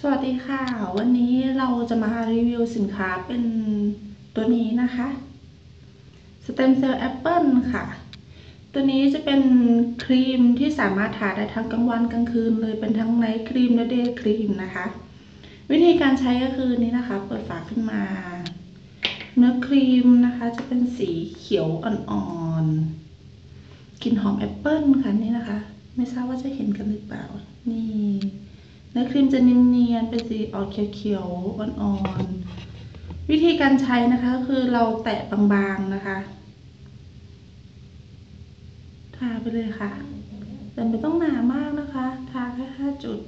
สวัสดีค่ะ วันนี้เราจะมารีวิวสินค้าเป็นตัวนี้นะคะ Stem Cell Apple ค่ะ ตัวนี้จะเป็นครีมที่สามารถทาได้ทั้งกลางวันกลางคืนเลยเป็นทั้งไนท์ครีมและเดย์ครีมนะคะ วิธีการใช้ก็คือนี้นะคะ เปิดฝาขึ้นมา เนื้อครีมนะคะ จะเป็นสีเขียวอ่อนๆกลิ่นหอมแอปเปิลค่ะนี่นะคะ ไม่ทราบว่าจะเห็นกันหรือเปล่านี่ ครีมจะเนียนๆเป็นสีออกเขียวๆอ่อนๆ วิธีการใช้นะคะก็คือเราแตะบางๆนะคะ ทาไปเลยค่ะ แต่ไม่ต้องหนามากนะคะ ทาแค่ห้าจุด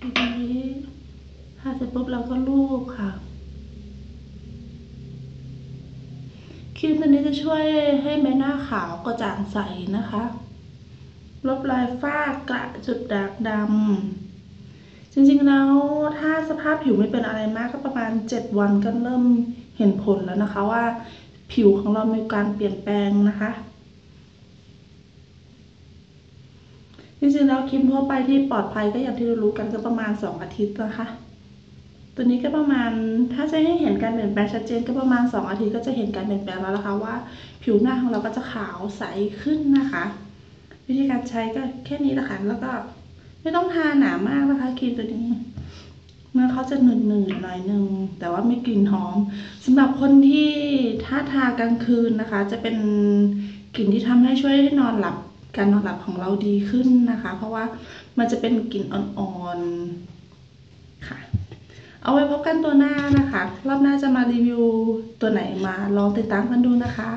ทีนี้ทาเสร็จปุ๊บเราก็ลูบค่ะครีมตัวนี้จะช่วยให้ใบหน้าขาวกระจ่างใสนะคะ ลบรอยฝ้ากระจุดด่างดำ จริงๆแล้วถ้าสภาพผิวไม่เป็นอะไรมากก็ประมาณ 7 วันก็เริ่มเห็นผลแล้วนะคะว่า ผิวของเรามีการเปลี่ยนแปลงนะคะจริงๆแล้วครีมทั่วไปที่ปลอดภัยก็อย่างที่เรารู้กันก็ประมาณ 2 อาทิตย์นะคะ ตัวนี้ก็ประมาณถ้าจะให้เห็นการเปลี่ยนแปลงชัดเจนก็ประมาณ 2 อาทิตย์ก็จะเห็นการเปลี่ยนแปลงแล้วนะคะว่า ผิวหน้าของเราก็จะขาวใสขึ้นนะคะ วิธีการใช้ก็แค่นี้ละค่ะแล้วก็ ไม่ต้องทาหนามากนะคะครีมตัวนี้ เมื่อเขาจะหนืดๆหน่อยนึง แต่ว่าไม่กลิ่นหอมสำหรับคนที่ถ้าทากลางคืนนะคะ จะเป็นกลิ่นที่ทำให้ช่วยให้นอนหลับการนอนหลับของเราดีขึ้นนะคะ เพราะว่ามันจะเป็นกลิ่นอ่อนๆค่ะ เอาไว้พบกันตัวหน้านะคะ รอบหน้าจะมารีวิวตัวไหนมาลองติดตามกันดูนะคะ